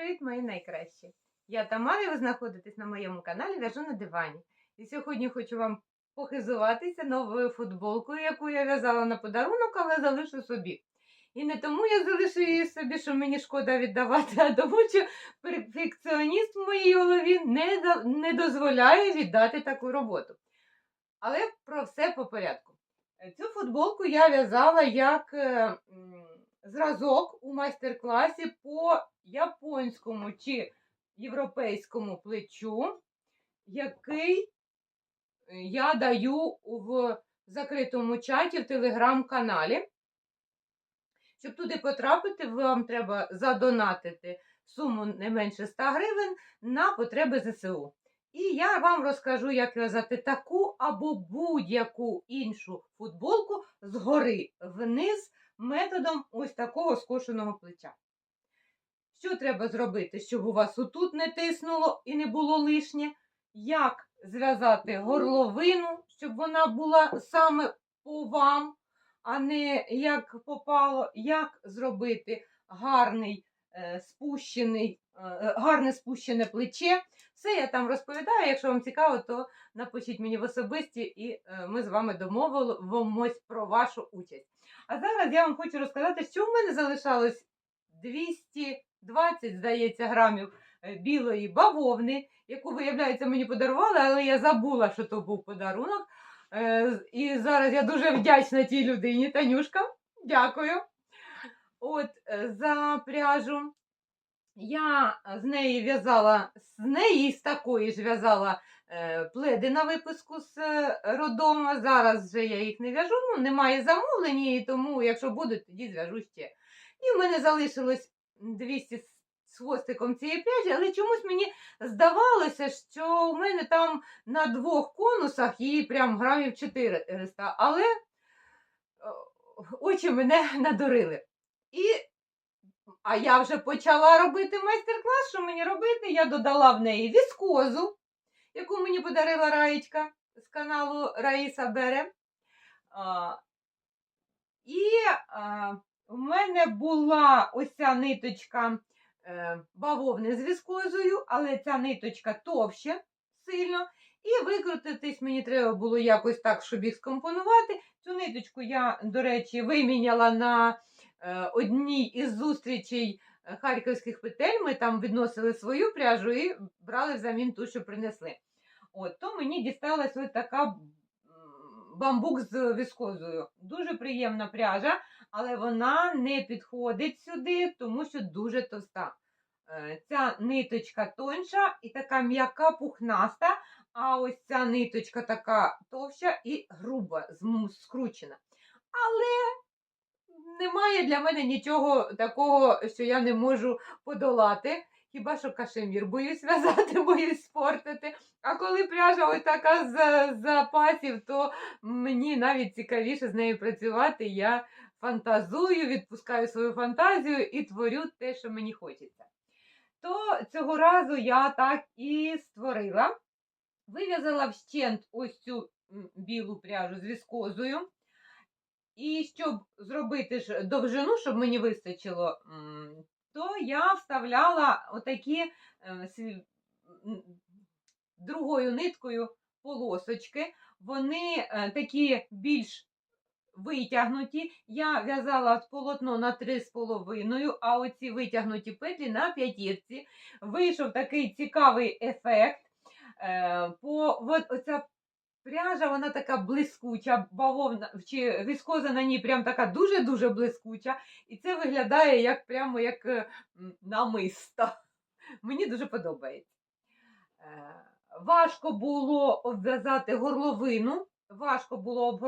привіт, мої найкращі! Я Тамара, і ви знаходитесь на моєму каналі В'яжу на дивані. І сьогодні хочу вам похизуватися новою футболкою, яку я в'язала на подарунок, але залишу собі. І не тому я залишу її собі, що мені шкода віддавати, а тому, що перфекціоніст в моїй голові не, не дозволяє віддати таку роботу. Але про все по порядку. Цю футболку я в'язала як е, зразок у майстер-класі по японському чи європейському плечу, який е, я даю в закритому чаті в телеграм-каналі. Щоб туди потрапити, вам треба задонатити суму не менше 100 гривень на потреби ЗСУ. І я вам розкажу, як в'язати таку або будь-яку іншу футболку згори вниз методом ось такого скошеного плеча. Що треба зробити, щоб у вас отут не тиснуло і не було лишнє? Як зв'язати горловину, щоб вона була саме по вам, а не як попало, як зробити гарний е, спущений, е, гарне спущене плече. Все я там розповідаю. Якщо вам цікаво, то напишіть мені в особисті, і е, ми з вами домовимось про вашу участь. А зараз я вам хочу розказати, що в мене залишалось 220, здається, грамів е, білої бавовни, яку, виявляється, мені подарували, але я забула, що то був подарунок. Е, І зараз я дуже вдячна тій людині, Танюшка. Дякую. От е, за пряжу. Я з неї в'язала, з неї з такої ж в'язала е, пледи на випуску з е, родома. Зараз вже я їх не в'яжу, ну немає замовлень, і тому, якщо будуть, тоді зв'яжу ще. І в мене залишилось 200 з- хвостиком цієї пряжі, але чомусь мені здавалося, що у мене там на двох конусах її прям грамів 400, але е, очі мене надурили. І а я вже почала робити майстер-клас. Що мені робити? Я додала в неї віскозу, яку мені подарила Раєчка з каналу Раїса Бере. А, і а, в мене була ось ця ниточка е, бавовни з віскозою, але ця ниточка товща сильно. І викрутитись мені треба було якось так, щоб їх скомпонувати. Цю ниточку я, до речі, виміняла на одній із зустрічей е, харківських петель. Ми там відносили свою пряжу і брали взамін ту, що принесли. От, то мені дісталась ось така бамбук з віскозою. Дуже приємна пряжа, але вона не підходить сюди, тому що дуже товста. Е, Ця ниточка тонша і така м'яка пухнаста, а ось ця ниточка така товща і груба, скручена. Але немає для мене нічого такого, що я не можу подолати. Хіба що кашемір боюсь в'язати, боюсь спортити. А коли пряжа ось така з запасів, то мені навіть цікавіше з нею працювати. Я фантазую, відпускаю свою фантазію і творю те, що мені хочеться. То цього разу я так і створила. Вив'язала вщент ось цю білу пряжу з віскозою. І щоб зробити ж довжину, щоб мені вистачило, то я вставляла отакі е, другою ниткою полосочки. Вони е, такі більш витягнуті. Я в'язала полотно на 3,5, а оці витягнуті петлі на п'ятірці. Вийшов такий цікавий ефект. Е, по, оця пряжа, вона така блискуча, бавовна чи віскоза на ній прям така дуже-дуже блискуча. І це виглядає як прямо як е, намисто. Мені дуже подобається. Е, Важко було обв'язати горловину. Важко було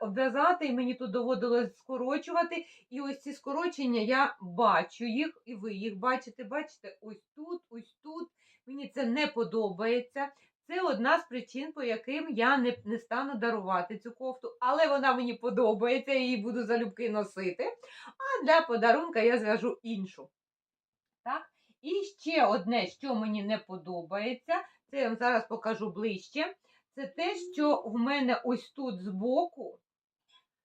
обв'язати, і мені тут доводилось скорочувати. І ось ці скорочення я бачу їх, і ви їх бачите. Бачите, ось тут, ось тут. Мені це не подобається. Це одна з причин, по яким я не, не стану дарувати цю кофту, але вона мені подобається, я її буду залюбки носити. А для подарунка я зв'яжу іншу. Так? І ще одне, що мені не подобається, це я вам зараз покажу ближче. Це те, що в мене ось тут збоку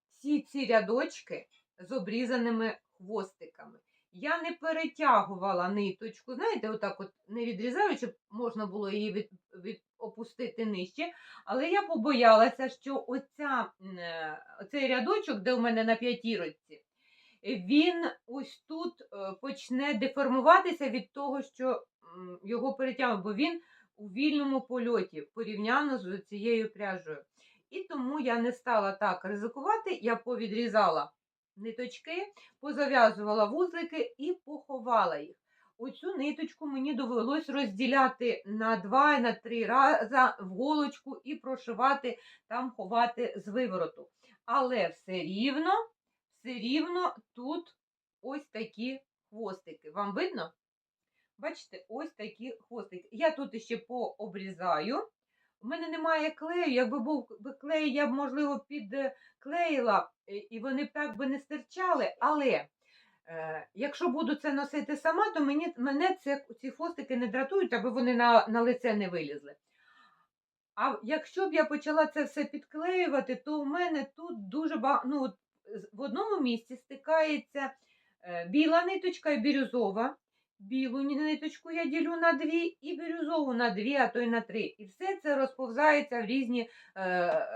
всі ці рядочки з обрізаними хвостиками. Я не перетягувала ниточку, знаєте, отак от не відрізаючи, можна було її від, від, опустити нижче. Але я побоялася, що оця, е, оцей рядочок, де у мене на п'ятірочці, він ось тут е, почне деформуватися від того, що його перетягнув, бо він у вільному польоті порівняно з цією пряжею. І тому я не стала так ризикувати, я повідрізала ниточки, позав'язувала вузлики і поховала їх. Оцю ниточку мені довелось розділяти на два, на три рази в голочку і прошивати, там ховати з вивороту. Але все рівно, все рівно тут ось такі хвостики. Вам видно? Бачите, ось такі хвостики. Я тут ще пообрізаю. У мене немає клею. Якби був клей, я б, можливо, підклеїла, е, і вони б так би не стирчали. Але е, якщо буду це носити сама, то мені, мене це, ці хвостики не дратують, аби вони на, на лице не вилізли. А якщо б я почала це все підклеювати, то у мене тут дуже багато. Ну, в одному місці стикається е, біла ниточка і бірюзова. Білу ниточку я ділю на дві, і бірюзову на дві, а то й на три. І все це розповзається в різні. Е,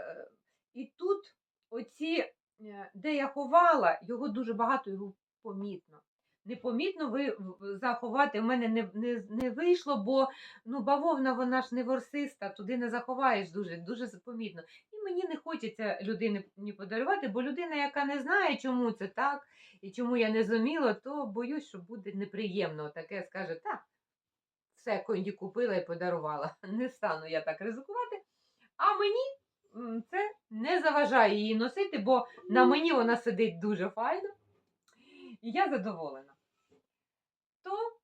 і тут, оці, е, де я ховала, його дуже багато, його помітно. Непомітно ви заховати в мене не, не, не вийшло, бо ну, бавовна вона ж не ворсиста, туди не заховаєш дуже, дуже помітно. Мені не хочеться людині ні подарувати, бо людина, яка не знає, чому це так, і чому я не зуміла, то боюсь, що буде неприємно. Таке скаже, так, все конді купила і подарувала. Не стану я так ризикувати. А мені це не заважає її носити, бо на мені вона сидить дуже файно. І я задоволена. То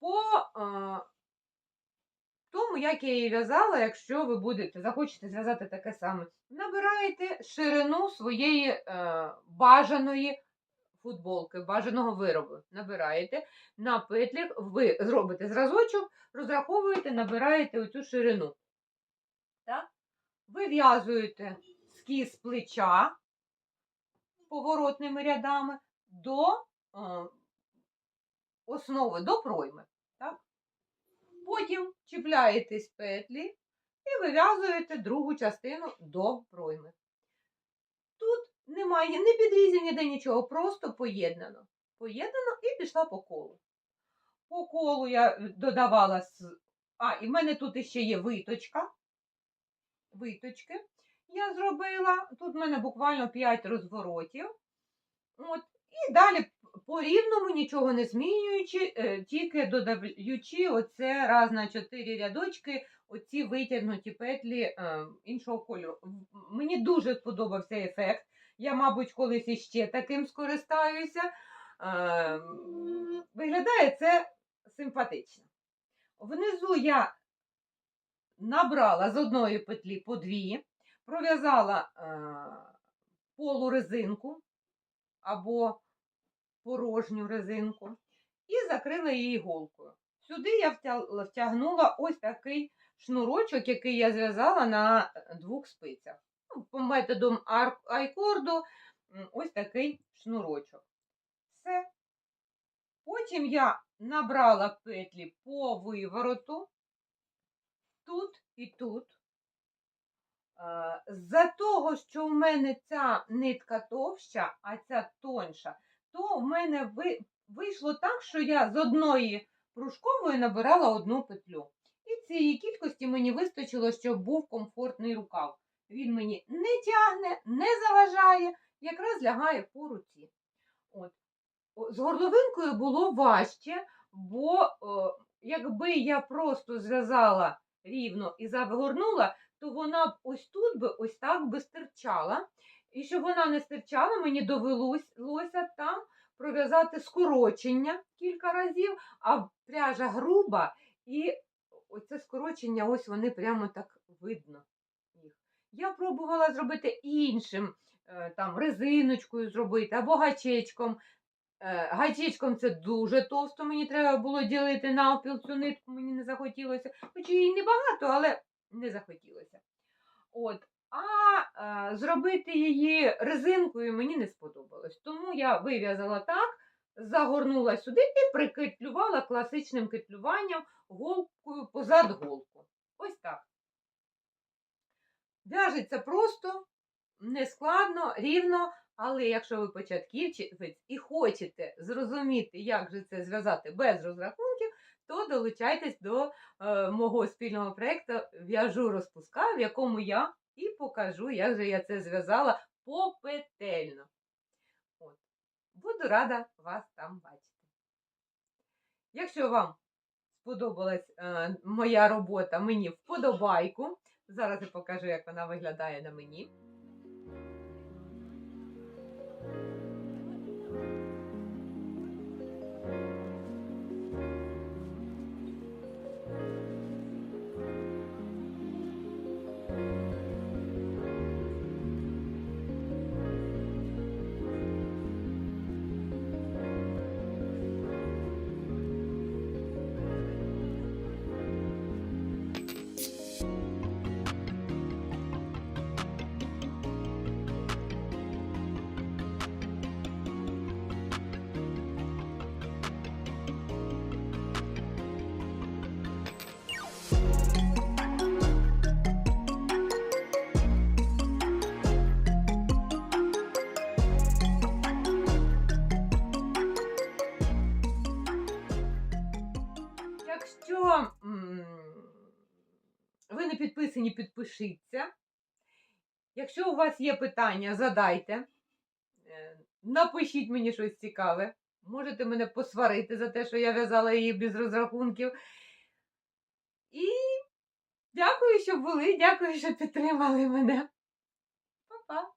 по тому, як я її в'язала, якщо ви будете захочете зв'язати таке саме, набираєте ширину своєї е, бажаної футболки, бажаного виробу. Набираєте на петлях, ви зробите зразочок, розраховуєте, набираєте оцю ширину. Так? Вив'язуєте скіз плеча поворотними рядами до е, основи, до пройми. Так? Потім чіпляєте з петлі і вив'язуєте другу частину до пройми. Тут немає ні підрізів, ніде нічого, просто поєднано. Поєднано і пішла по колу. По колу я е, додавала. А, і в мене тут ще є виточка. Виточки я зробила. Тут в мене буквально 5 розворотів. От. І далі по рівному, нічого не змінюючи, е, тільки додаючи оце раз на 4 рядочки, оці витягнуті петлі е, іншого кольору. Мені дуже сподобався ефект. Я, мабуть, колись іще таким скористаюся. Е, Виглядає це симпатично. Внизу я набрала з одної петлі по дві, пров'язала полурезинку або порожню резинку і закрила її голкою. Сюди я втягнула ось такий шнурочок, який я зв'язала на двох спицях. Ну, По методу ар- айкорду ось такий шнурочок. Все. Потім я набрала петлі по вивороту, тут і тут. Е, За того, що в мене ця нитка товща, а ця тонша, то в мене ви- вийшло так, що я з одної пружкової набирала одну петлю. І цієї кількості мені вистачило, щоб був комфортний рукав. Він мені не тягне, не заважає, якраз лягає по руці. От. З горловинкою було важче, бо о, якби я просто зв'язала рівно і загорнула, то вона б ось тут би ось так би стирчала. І щоб вона не стирчала, мені довелося там пров'язати скорочення кілька разів, а пряжа груба, і оце скорочення, ось вони прямо так видно. Я пробувала зробити іншим, е, там резиночкою зробити або гачечком. Е, Гачечком це дуже товсто, мені треба було ділити навпіл цю нитку, мені не захотілося. Хоч її небагато, але не захотілося. От. А е, зробити її резинкою мені не сподобалось. Тому я вив'язала так, загорнула сюди і прикитлювала класичним китлюванням голкою позад голку. Ось так. В'яжеться просто, нескладно, рівно, але якщо ви початківець і хочете зрозуміти, як же це зв'язати без розрахунків, то долучайтесь до е, мого спільного проєкту В'яжу розпуска, в якому я і покажу, як же я це зв'язала попетельно. От. Буду рада вас там бачити. Якщо вам сподобалась е, моя робота, мені вподобайку. Зараз я покажу, як вона виглядає на мені. Якщо не підписані, підпишіться. Якщо у вас є питання, задайте. Е, Напишіть мені щось цікаве. Можете мене посварити за те, що я в'язала її без розрахунків. І дякую, що були, дякую, що підтримали мене. Па-па!